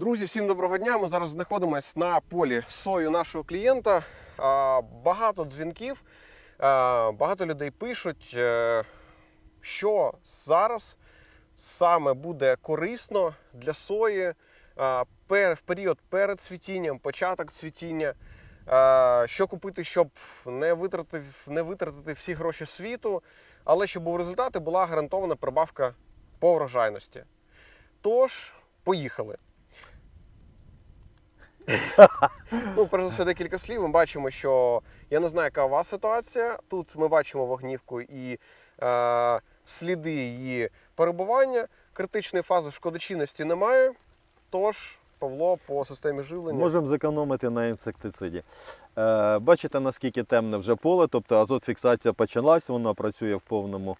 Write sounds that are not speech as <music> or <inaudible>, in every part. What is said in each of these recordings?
Друзі, всім доброго дня. Ми зараз знаходимося на полі сою нашого клієнта. Багато дзвінків, багато людей пишуть, е, що зараз саме буде корисно для сої в період перед цвітінням, початок цвітіння. Що купити, щоб не витратити, не витратити всі гроші світу, але щоб був результат і була гарантована прибавка по врожайності. Тож, поїхали. <laughs> Ну, перш за все, декілька слів. Ми бачимо, що я не знаю, яка у вас ситуація. Тут ми бачимо вогнівку і е, сліди її перебування. Критичної фази шкодочинності немає. Тож, Павло, по системі живлення. Можемо зекономити на інсектициді. Е, бачите, наскільки темне вже поле, тобто азотфіксація почалась, вона працює в повному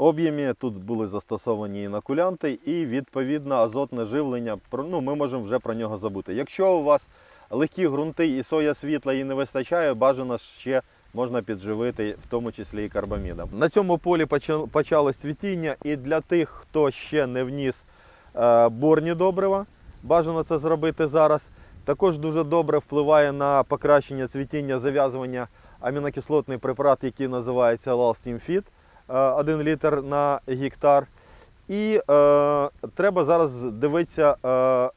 об'ємі. Тут були застосовані інокулянти і відповідно азотне живлення. Ну, ми можемо вже про нього забути. Якщо у вас легкі ґрунти і соя світла і не вистачає, бажано ще можна підживити, в тому числі і карбамідом. На цьому полі поча- почалось цвітіння, і для тих, хто ще не вніс е, борні добрива, бажано це зробити зараз. Також дуже добре впливає на покращення цвітіння зав'язування амінокислотний препарат, який називається Lalstim 1 літр на гектар. І е, треба зараз дивитися е,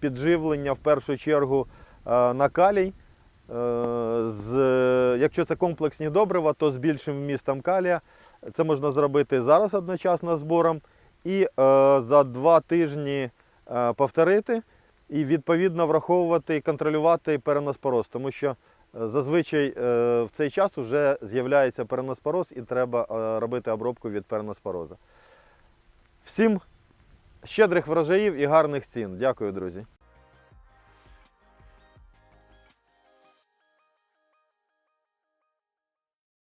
підживлення в першу чергу е, на калій. Е, з, якщо це комплексні добрива, то з більшим вмістом калія. Це можна зробити зараз одночасно збором. І е, за два тижні е, повторити і відповідно враховувати і контролювати переноспороз, тому що е, зазвичай е, в цей час вже з'являється переноспороз і треба е, робити обробку від переноспороза. Всім щедрих врожаїв і гарних цін. Дякую, друзі.